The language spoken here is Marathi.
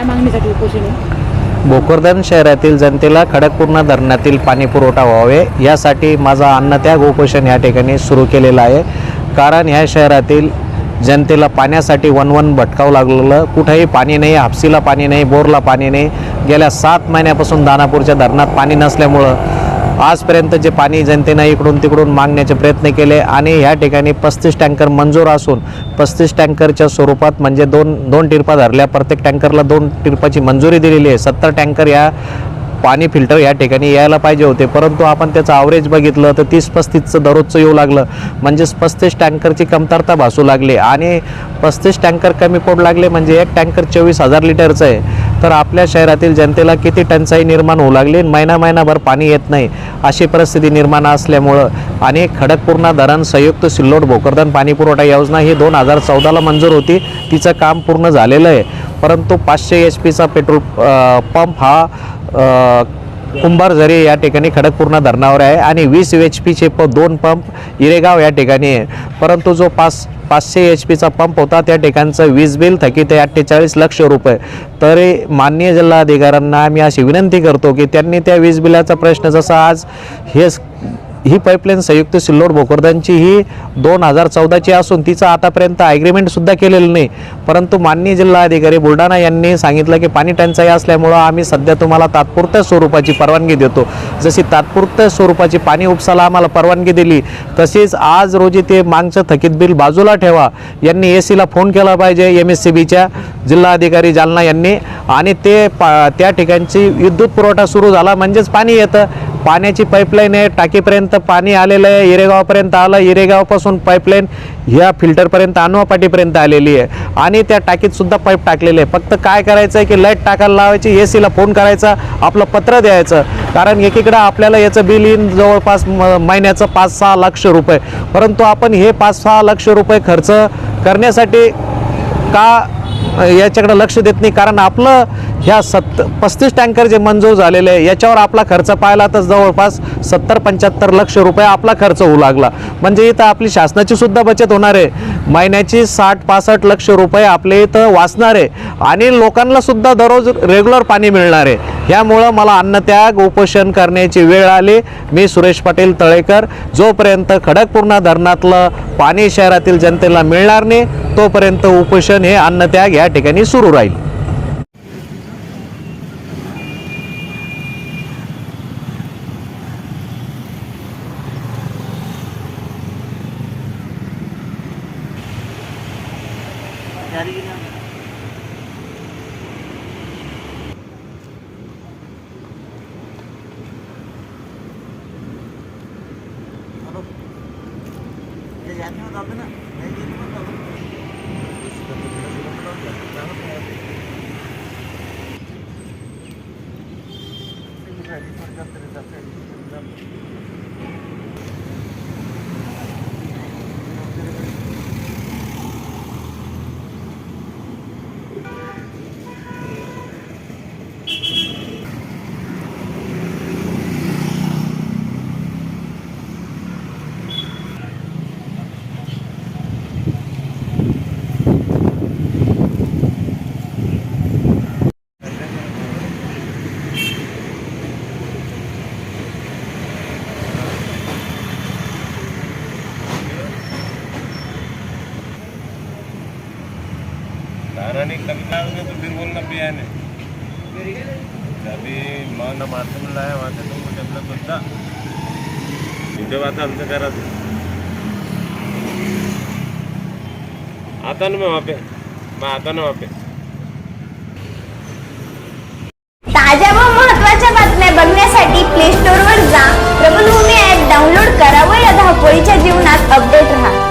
काय मागणीसाठी उपोषण आहे? भोकरदन शहरातील जनतेला खडकपूर्णा धरणातील पाणी पुरवठा व्हावे यासाठी माझा अन्नत्याग उपोषण या ठिकाणी सुरू केलेलं आहे. कारण ह्या शहरातील जनतेला पाण्यासाठी वनवन भटकावं लागलेलं कुठंही पाणी नाही हापसीला पाणी नाही बोरला पाणी नाही. गेल्या सात महिन्यापासून दानापूरच्या धरणात पाणी नसल्यामुळं आजपर्यंत जे पाणी जनतेनं इकडून तिकडून मागण्याचे प्रयत्न केले आणि ह्या ठिकाणी पस्तीस टँकर मंजूर असून पस्तीस टँकरच्या स्वरूपात म्हणजे दोन दोन टिरपा धरल्या. प्रत्येक टँकरला दोन टिरपाची मंजुरी दिलेली आहे. सत्तर टँकर या पाणी फिल्टर या ठिकाणी यायला पाहिजे होते. परंतु आपण त्याचं ॲव्हरेज बघितलं तर तीस पस्तीसचं दररोजचं येऊ लागलं. म्हणजेच पस्तीस टँकरची कमतरता भासू लागली. आणि पस्तीस टँकर कमी पडू लागले म्हणजे एक टँकर चोवीस हजार लिटरचं आहे. तर आपल्या शहरातील जनतेला किती टंचाई निर्माण होऊ लागली महिना महिनाभर पाणी येत नाही अशी परिस्थिती निर्माण असल्यामुळं आणि खडकपूर्णा धरण संयुक्त सिल्लोड भोकरदन पाणीपुरवठा योजना ही दोन हजार चौदाला मंजूर होती. तिचं काम पूर्ण झालेलं आहे. परंतु पाचशे एच पीचा पेट्रोल पंप हा कुंभार झरे या ठिकाणी खडकपूर्णा धरणावर आहे आणि वीस एच पीचे प दोन पंप इरेगाव या ठिकाणी आहे. परंतु जो पाच पाचशे एच पीचा पंप होता त्या ठिकाणचं वीज बिल थकीत आहे अठ्ठेचाळीस लक्ष रुपये. तरी माननीय जिल्हाधिकाऱ्यांना आम्ही अशी विनंती करतो की त्यांनी त्या वीज बिलाचा प्रश्न जसा आज हे ही पाईपलाईन संयुक्त सिल्लोड भोकरदांची ही दोन हजार चौदाची असून तिचं आतापर्यंत ॲग्रीमेंटसुद्धा केलेलं नाही. परंतु माननीय जिल्हाधिकारी बुलढाणा यांनी सांगितलं की पाणी टंचाई असल्यामुळं आम्ही सध्या तुम्हाला तात्पुरत्या स्वरूपाची परवानगी देतो. जशी तात्पुरत्या स्वरूपाची पाणी उपसाला आम्हाला परवानगी दिली तसेच आज रोजी ते मागचं थकीत बिल बाजूला ठेवा. यांनी ए सीला फोन केला पाहिजे एम एस सी बीच्या जिल्हाधिकारी जालना यांनी. आणि ते पा त्या ठिकाणची विद्युत पुरवठा सुरू झाला म्हणजेच पाणी येतं. पाण्याची पाईपलाईन आहे. टाकीपर्यंत पाणी आलेलं आहे. इरेगावपर्यंत आलं. इरेगावपासून पाईपलाईन ह्या फिल्टरपर्यंत अनुवापाटीपर्यंत आलेली आहे. आणि त्या टाकीतसुद्धा पाईप टाकलेले आहे. फक्त काय करायचं आहे की लाइट टाकायला लावायची ए सीला फोन करायचा आपलं पत्र द्यायचं. कारण एकीकडं आपल्याला याचं बिल येईन जवळपास म महिन्याचं पाच सहा लक्ष रुपये. परंतु आपण हे पाच सहा लक्ष रुपये खर्च करण्यासाठी का याच्याकडे लक्ष देत नाही. कारण आपलं ह्या सत्त पस्तीस टँकर जे मंजूर झालेले आहे याच्यावर आपला खर्च पाहिला तर जवळपास सत्तर पंच्याहत्तर लक्ष रुपये आपला खर्च होऊ लागला. म्हणजे इथं आपली शासनाची सुद्धा बचत होणार आहे. महिन्याची साठ पासष्ट लक्ष रुपये आपले इथं वाचणार आहे आणि लोकांना सुद्धा दररोज रेग्युलर पाणी मिळणार. आहे ह्यामुळं मला अन्नत्याग उपोषण करण्याची वेळ आली. मी सुरेश पाटील तळेकर. जोपर्यंत खडकपूर्णा धरणातलं पाणी शहरातील जनतेला मिळणार नाही तोपर्यंत उपोषण हे अन्नत्याग या ठिकाणी सुरू राहील. खाना नहीं लगता है तो फिर बोलना पिया ने अभी माँ ना मारते में लाया वहाँ से तो डेवलप सुद्धा. इथे आता आमचं करायचं आता ना मग वापे. मग आता ना वापे. ताज्या व महत्त्वाच्या बातम्या बघण्यासाठी प्ले स्टोर वर जा. प्रबलभूमी ऍप डाउनलोड करा व या धावपळीच्या जीवनात अपडेट राहा.